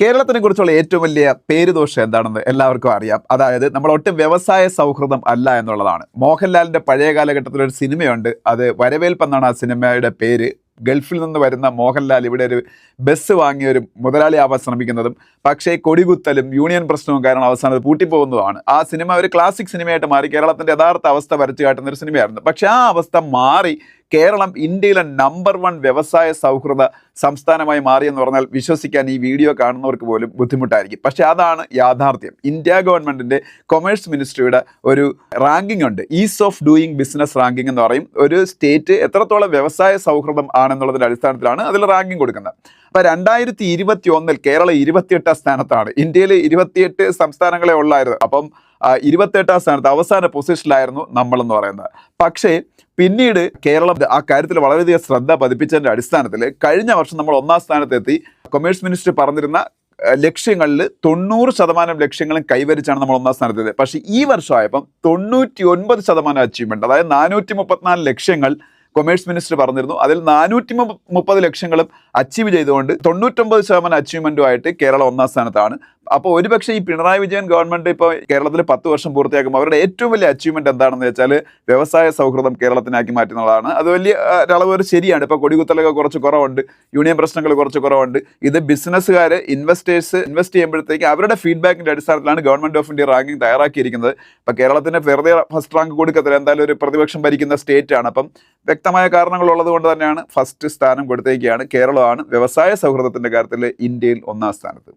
കേരളത്തിനെ കുറിച്ചുള്ള ഏറ്റവും വലിയ പേരുദോഷം എന്താണെന്ന് എല്ലാവർക്കും അറിയാം. അതായത് നമ്മൾ ഒട്ടും വ്യവസായ സൗഹൃദം അല്ല എന്നുള്ളതാണ്. മോഹൻലാലിന്റെ പഴയ കാലഘട്ടത്തിൽ ഒരു സിനിമയുണ്ട്. അത് വരവേൽപ്പെന്നാണ് ആ സിനിമയുടെ പേര്. ഗൾഫിൽ നിന്ന് വരുന്ന മോഹൻലാൽ ഇവിടെ ഒരു ബസ് വാങ്ങി ഒരു മുതലാളിയാവാൻ ശ്രമിക്കുന്നതും പക്ഷേ കൊടികുത്തലും യൂണിയൻ പ്രശ്നവും കാരണം അവസാനം അത് പൂട്ടിപ്പോകുന്നതുമാണ്. ആ സിനിമ ഒരു ക്ലാസിക് സിനിമയായിട്ട് മാറി. കേരളത്തിന്റെ യഥാർത്ഥ അവസ്ഥ വരച്ചു കാട്ടുന്ന ഒരു സിനിമയായിരുന്നു. പക്ഷേ ആ അവസ്ഥ മാറി കേരളം ഇന്ത്യയിലെ നമ്പർ വൺ വ്യവസായ സൗഹൃദ സംസ്ഥാനമായി മാറിയെന്ന് പറഞ്ഞാൽ വിശ്വസിക്കാൻ ഈ വീഡിയോ കാണുന്നവർക്ക് പോലും ബുദ്ധിമുട്ടായിരിക്കും. പക്ഷേ അതാണ് യാഥാർത്ഥ്യം. ഇന്ത്യ ഗവൺമെന്റിന്റെ കൊമേഴ്സ് മിനിസ്ട്രിയുടെ ഒരു റാങ്കിംഗ് ഉണ്ട്. Ease of doing business ranking എന്ന് പറയും. ഒരു സ്റ്റേറ്റ് എത്രത്തോളം വ്യവസായ സൗഹൃദം ആണെന്നുള്ളതിന്റെ അടിസ്ഥാനത്തിലാണ് അതിൽ റാങ്കിംഗ് കൊടുക്കുന്നത്. അപ്പോൾ രണ്ടായിരത്തി ഇരുപത്തി ഒന്നിൽ കേരളം ഇരുപത്തിയെട്ടാം സ്ഥാനത്താണ്. ഇന്ത്യയിൽ ഇരുപത്തിയെട്ട് സംസ്ഥാനങ്ങളെ ഉള്ളായിരുന്നു. അപ്പം ഇരുപത്തെട്ടാം സ്ഥാനത്ത് അവസാന പൊസിഷനിലായിരുന്നു നമ്മളെന്ന് പറയുന്നത്. പക്ഷേ പിന്നീട് കേരളം ആ കാര്യത്തിൽ വളരെയധികം ശ്രദ്ധ പതിപ്പിച്ചതിന്റെ അടിസ്ഥാനത്തിൽ കഴിഞ്ഞ വർഷം നമ്മൾ ഒന്നാം സ്ഥാനത്തെത്തി. കൊമേഴ്സ് മിനിസ്റ്റർ പറഞ്ഞിരുന്ന ലക്ഷ്യങ്ങളിൽ തൊണ്ണൂറ് ശതമാനം ലക്ഷ്യങ്ങളും കൈവരിച്ചാണ് നമ്മൾ ഒന്നാം സ്ഥാനത്തെത്തിയത്. പക്ഷേ ഈ വർഷമായപ്പം തൊണ്ണൂറ്റി ഒൻപത് ശതമാനം അച്ചീവ്മെന്റ് അതായത് നാനൂറ്റി മുപ്പത്തിനാല് ലക്ഷ്യങ്ങൾ കൊമേഴ്സ് മിനിസ്റ്റർ പറഞ്ഞിരുന്നു. അതിൽ നാനൂറ്റി മുപ്പത് ലക്ഷങ്ങളും അച്ചീവ് ചെയ്തുകൊണ്ട് തൊണ്ണൂറ്റൊമ്പത് ശതമാനം അച്ചീവ്മെന്റുമായിട്ട് കേരളം ഒന്നാം സ്ഥാനത്താണ്. അപ്പോൾ ഒരുപക്ഷെ ഈ പിണറായി വിജയൻ ഗവൺമെന്റ് ഇപ്പോൾ കേരളത്തിൽ പത്ത് വർഷം പൂർത്തിയാക്കുമ്പോൾ അവരുടെ ഏറ്റവും വലിയ അച്ചീവ്മെന്റ് എന്താണെന്ന് വെച്ചാൽ വ്യവസായ സൗഹൃദം കേരളത്തിനാക്കി മാറ്റുന്നതാണ്. അത് വലിയ ഒരളവ് വരെ ശരിയാണ്. ഇപ്പോൾ കൊടികുത്തലൊക്കെ കുറച്ച് കുറവുണ്ട് യൂണിയൻ പ്രശ്നങ്ങൾ കുറച്ച് കുറവുണ്ട്. ഇത് ബിസിനസ്സുകാർ ഇൻവെസ്റ്റേഴ്സ് ഇൻവെസ്റ്റ് ചെയ്യുമ്പോഴത്തേക്ക് അവരുടെ ഫീഡ്ബാക്കിന്റെ അടിസ്ഥാനത്തിലാണ് ഗവൺമെന്റ് ഓഫ് ഇന്ത്യ റാങ്കിങ് തയ്യാറാക്കിയിരിക്കുന്നത്. ഇപ്പോൾ കേരളത്തിന് വെറുതെ ഫസ്റ്റ് റാങ്ക് കൊടുക്കത്തില്ല എന്തായാലും ഒരു പ്രതിപക്ഷം ഭരിക്കുന്ന സ്റ്റേറ്റ് ആണ്. അപ്പം വ്യക്തമായ കാരണങ്ങൾ ഉള്ളത് കൊണ്ട് തന്നെയാണ് ഫസ്റ്റ് സ്ഥാനം കൊടുത്തേക്കാണ് കേരളമാണ് വ്യവസായ സൗഹൃദത്തിന്റെ കാര്യത്തിൽ ഇന്ത്യയിൽ ഒന്നാം സ്ഥാനത്ത്.